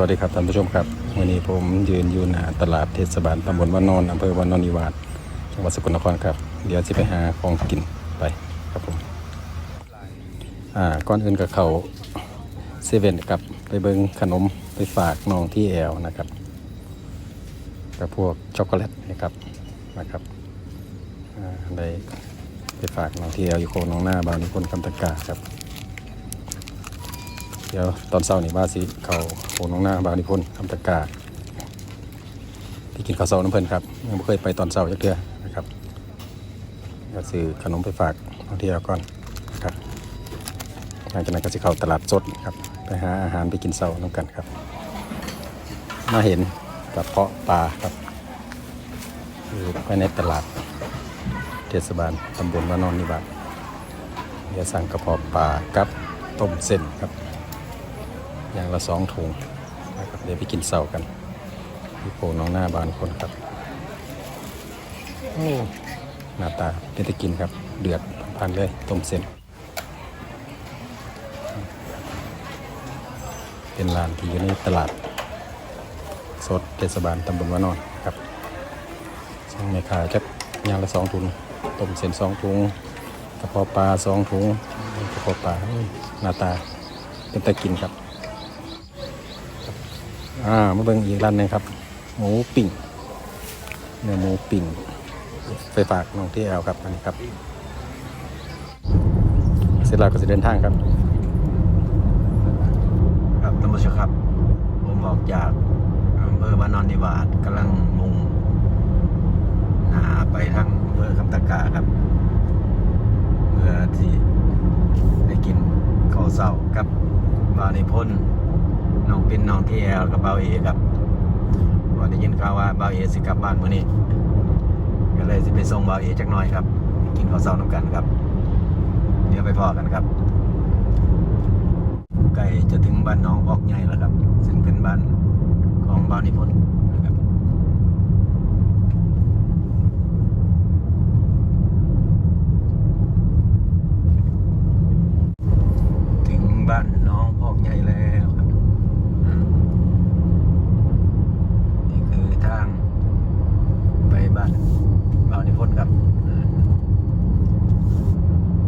วัสดีครับท่านผู้ชมครับวันนี้ผมยืนอยู่หน้าตลาดเทศบาลตำบลวานโนนอำเภอวานนนิวาสจังหวัดสกลนครครับ เดี๋ยวจะไปหาของกินไปครับผมอ่าก่อนอื่นกับเขาเซเว่นกับไปเบิงขนมไปฝากน้องที่แอลนะครับกับพวกช็อกโกแลตนะครับนะครับอ่าได้ไปฝากน้องที่แอลอยู่โคน้องหน้าบางนิพนธ์คำตะกาครับ เดี๋ยวตอนเช้านี่ว่าสิเขาโคน้องหน้าบางนิพนธ์คำตะกาที่กินข้าวเช้าน้ำเพลินครับยังไม่เคยไปตอนเช้าจักเทื่อนะครับเดี๋ยวซื้อขนมไปฝากน้องเที่แอลก่อนนะครับหลังจากนั้นก็สิเข้าตลาดสดครับไปหาอาหารไปกินเช้าน้ำกันครับ มาเห็นกับเพาะปลาครับอยู่ภายในตลาดเทศบาลตำบลวานอนนิวาสเดี๋ยวสั่งกระเพาะปลากับต้มเส้นครับ อย่างละสองถุงนะครับเดี๋ยวไปกินเสากันที่โพน้องหน้าบานคนครับโอ้หน้าตาเป็นตะกินครับ เดือดพันเลยต้มเส้น เป็นร้านที่อยู่ในตลาด สดเทศบาลตำบลวานอนครับช่างแม่ค้าจะอย่างละสองถุงต้มเส้นสองถุงกระเพาะปลาสองถุงกระเพาะปลาอุ้ยหน้าตาเป็นตะกินครับ อ่ามาเบิ่งอีกร้านหนึงครับ หมูปิ่งเนื้อหมูปิ่งไปฝากน้องที่แอลครับอันนี้ครับ เสร็จแล้วก็จะเดินทางครับ ครับท่านผู้ชมครับ ผมออกจากอำเภอวานอนนิวาสกำลังมุ่งหน้าไปทางอำเภอคำตะกาครับ เพื่อที่ได้กินข้าวเสากับบานิพนธ์ น้องปินน้องที่แอลกับเบาเอครับว่าได้ยินข่าวว่าเบาเอสิกลับบ้านมื้อนี้ก็เลยสิไปส่งเบาเอจักหน่อยครับ กินข้าวเสาน้ำกันครับ เดี๋ยวไปพอกันครับใกล้จะถึงบ้านน้องบอกใหญ่แล้วครับ ซึ่งเป็นบ้านของบ้านนิพนธ์นะครับ ถึงบ้านน้องพอกใหญ่แล้วครับอืมนี่คือทางไปบ้านบ้านนิพนธ์ครับอืม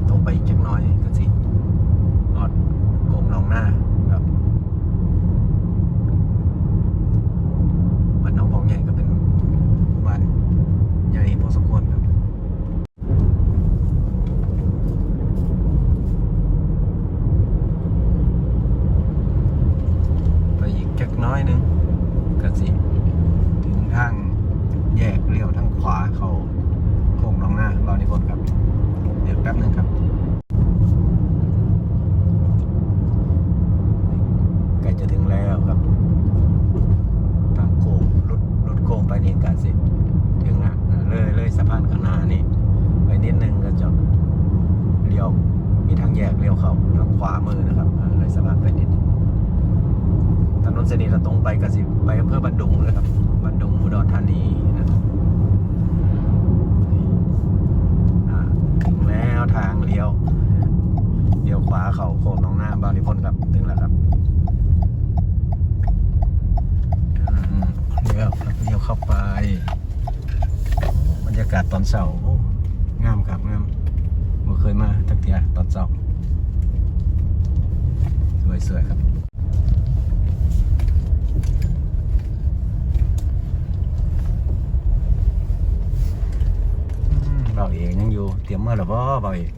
ตรงไปอีกจักหน่อยก็สิ ออดโกงน้องหน้าครับบ้านน้องพองใหญ่ก็เป็นบ้านใหญ่พอสมควรครับ ไปอีกจักน้อยหนึงก็สิ ถึงทางแยกเลี้ยวทางขวาเขาโค้งน้องหน้าบาวนิพนธ์ครับ เดี๋ยวแป๊บหนึงครับ ใกล้จะถึงแล้วครับ ทางโค้งรถรถโค้งไปนี่กาสิถึงอะเลยเลยสะพานข้างหน้านี่ไปนิดนึงก็จะเลี้ยวมีทางแยกเลี้ยวเข้าทางขวามือนะครับอ่าเลยสะพานไปนิดนึงถนน เสนีเราตรงไปกสิไปอำเภอบันดุงเลยครับบันดุงอุดรธานีนะครับถึงแล้วทางเลี้ยวเลี้ยวขวาเขาโค้งหน้องหน้าบางนิพนธ์ครับถึงแล้วครับอืมเลี้ยวเลี้ยวเข้าไปบรรยากาศตอนเช้างามครับงามเมื่อเคยมาทักเทียตอนเช้าสวยๆครับอืมเบาเอยู่เตรียมเมื่อหรือเปล่าเบาเอง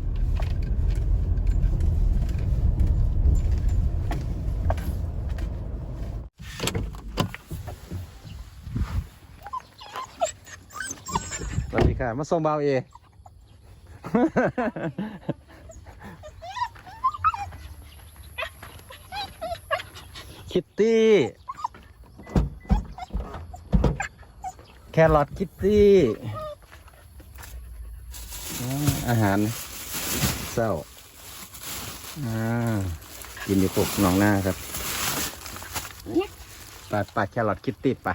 สวัสดีค่ะ มาส่งเบาเอคิตตี้ แครอทคิตตี้ อาหารเศร้าอ่ากินอยู่ปกหนองหน้าครับปาดปาแครอทคิตตี้ไป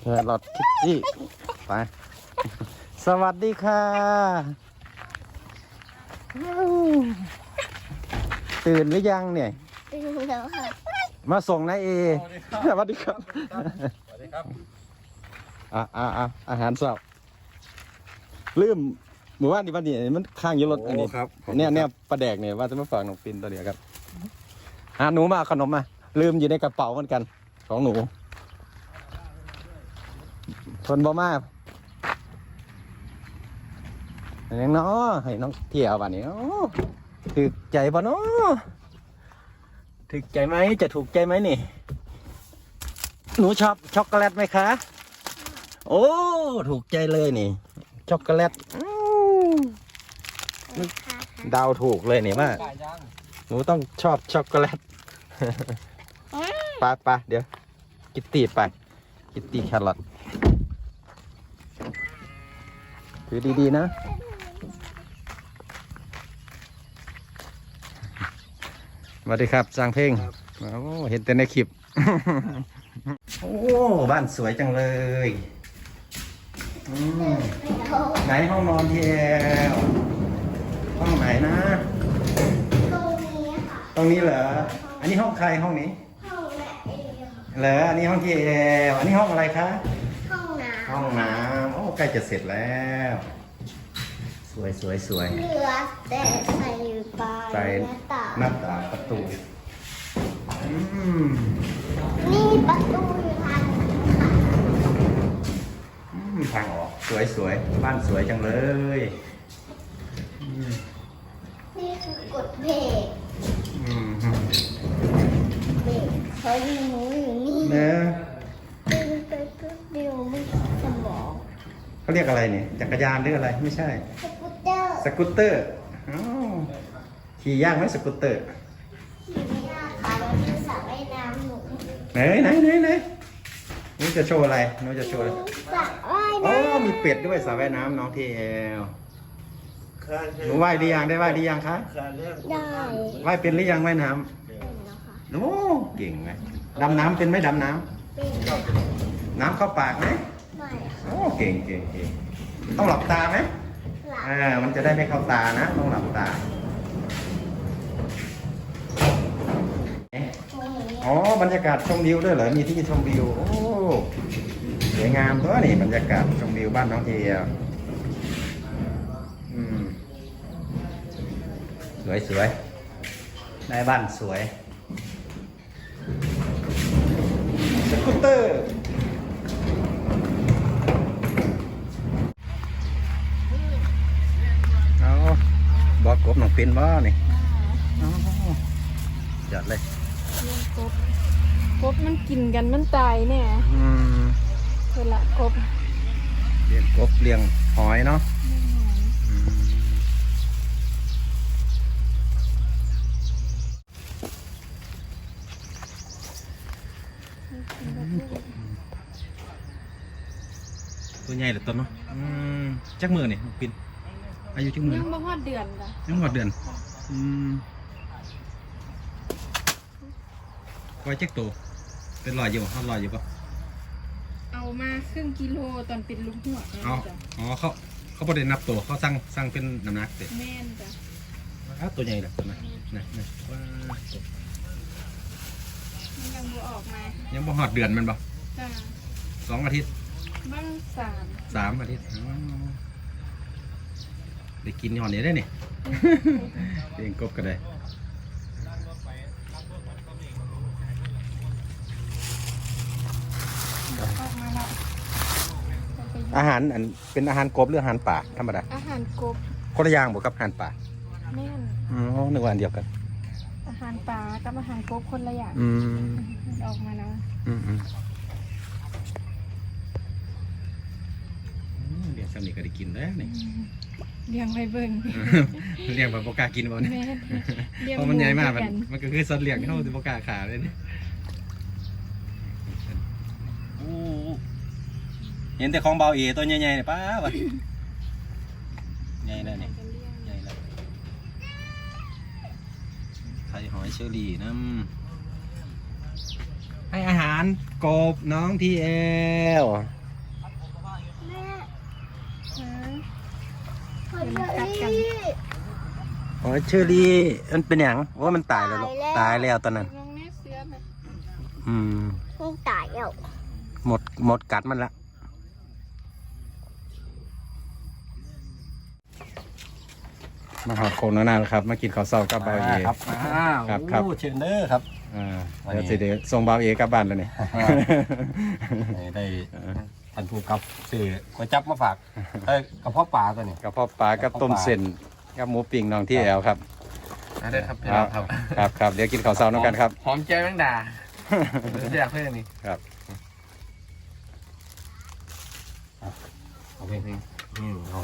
แครอทคิตตี้ไป สวัสดีค่ะ ตื่นหรือยังเนี่ย ตื่นแล้วค่ะ มาส่งนายเอสวัสดีครับสวัสดีครับอะอะอะอาหารสับลืมหมู่บ้านนี่บ้านนี่มันข้างอยู่รถอันนี้ครับเนี่ยเนี่ยปลาแดกเนี่ยว่าจะมาฝากน้องปินตัวเดียวครับหาหนูมาเอาขนมมาลืมอยู่ในกระเป๋าเหมือนกัน ของหนูทนบ่มากยังเนาะให้น้องเที่ยวบ้านนี้โอ้ถึกใจปะเนาะ ถึกใจไหมจะถูกใจไหมนี่ หนูชอบช็อกโกแลตไหมคะ โอ้ ถูกใจเลยนี่ ช็อกโกแลตอืมเดาวถูกเลยนี่ว่าไก่ย่างหนูต้องชอบช็อกโกแลตไปไปเดี๋ยว กิตตี้ไป กิตตี้แครอทถือดีๆนะ สวัสดีครับสร้างเพลงโอ้เห็นแต่ในคลิป โอ้ บ้านสวยจังเลยอืมไหนห้องนอนที่แอลห้องไหนนะ ตรงนี้ค่ะ ตรงนี้เหรอ อันนี้ห้องใครห้องนี้ ห้องแม่เองค่ะเหรอ อันนี้ห้องที่แอลอันนี้ห้องอะไรคะ ห้องน้ห้องน้ำโอ้ใกล้จะเสร็จแล้ว สวยสวยสวยำเหลือแต่ ใส่ปลายใส่หน้าต่างหน้าต่างประตูอืมนี่ประตูอยู่ทางนั้นค่ะอืมทางออกสวยสวยบ้านสวยจังเลยอืมนี่คือกดเบรกอืมเบรกเขายิงหนูอยู่นี่เนะดึงไปปุ๊บเดียวไม่สมองเขาเรียกอะไรเนี่ยจักรยานหรืออะไรไม่ใช่ สกูตเตอร์สกูตเตอร์อ้าว ขี่ยากไหมสกูตเตอร์ขี่ไม่ได้ค่ะมันคือสระว่ายน้ำหนูไหนไหนไหนไหนหนูจะโชว์อะไรหนูจะโชว์อะไรสระว่ายอ๋อน้ำมีเป็ดด้วยสระว่ายน้ำน้องทีเอลข้าหนูว่ายหรือยังได้ว่ายหรือยังคะข้าเรื่องได้ว่ายเป็นหรือยังว่ายน้เป็นแล้วค่ะำโอ้เก่งไหมดำน้ำเป็นไหมดำน้เป็นำน้ำเข้าปากไหมไม่โอ้เก่งเก่งเก่งต้องหลับตาไหมหลับอ่ามันจะได้ไม่เข้าตานะ ต้องหลับตา อ๋อบรรยากาศชมวิวด้วยเหรอ มีที่ชมวิว โอ้สวยงามตัวนี่บรรยากาศชมวิวบ้านน้องเทียอืมสวยสวยได้บ้านสวย สกูตเตอร์เอาบอกกบน้องปินบ่นี่เอาจัดเลยเลี้ยง กบกบมันกินกันมันตายเนี่ยอืมเวลากบเลี้ยงกบเลี้ยงหอยเนาะอืมตัวใหญ่เหลือตัวเนาะอืมจักมือนี่น้องปินอายุจักมือยังบ่ฮอดเดือนจ้ะยังหมดเดือน อืม ไว้จักโตวเป็นรอยอยู่บ่ฮอดรอยอยู่ปะเอามาครึ่งกิโลตอนเป็นลูกหัวเอาจ้ะอ๋อเขาเขาประเด็นนับตัวเขาสั่งสั่งเป็นน้ำหนักเสร็จแม่นจ้ะอ้าวตัวใหญ่เลยตัวนั้นนะนะว้าวมันยังบ่ออกมายังบ่หอดเดือนแมันบ่จ้ะสองอาทิตย์บ้างสามสามอาทิตย์อ๋อได้กินหอนนี้ได้นี่เลี้ยงกบก็ได้ ออกมาแล้วจะไป อาหารอันเป็นอาหารกบหรืออาหารป่าธรรมดาอาหารกบคนละอย่างบ่กับอาหารป่าแม่นอ๋อนึกว่าอันเดียวกัน อาหารปลากับอาหารกบคนละอย่างอืมมันออกมาแล้วอืมอืมอืมเลี้ยงสำนีก็ได้กินแล้วนี่เลี้ยงไว้เบิ่งเลี้ยงแบบบกล้ากินบ่เนี่ยแม่นเลี้ยงเพราะมันใหญ่มากมันกันมันก็คือสัตว์เลี้ยงที่เขาจะบกล้าขาเลยเนี่ยโอ้เห็นแต่ของเบาเอตัวใหญ่ๆเนี่ยป้าวะใหญ่แล้วนี่ใหญ่แล้วไข่หอยเชอรี่น้ำให้อาหารกบน้องทีเอลแม่ฮะขอเชอรี่โอ้ยเชอรี่มันเป็นอย่างว่ามันตายแล้วลูกตายแล้วตอนนั้นลงนี้เสียไหมอืมมันตายแล้วหมดหมดกัดมันละ มาหอดโคนนานๆครับมากินข้าวเช้ากับบ่าวเอ ครับอ้าวครับครับ โอ้เชิญเด้อครับ อ่าวันนี้ เดี๋ยวสิเดี๋ยวส่งบ่าวเอกลับบ้านแล้วนี่ได้ท่านผู้กับสื่อก๋วยจับมาฝากเอ้ยกระเพาะปลาตัวนี้ กับพ่อปลากับต้มเส้นกับหมูปิ้งน้องที่แอลครับได้ครับครับครับครับครับเดี๋ยวกินข้าวเช้าน้องกันครับ หอมใจแมงดาเรียกเพื่อนนี่ครับ เอาเพลงเพลงอืมเอา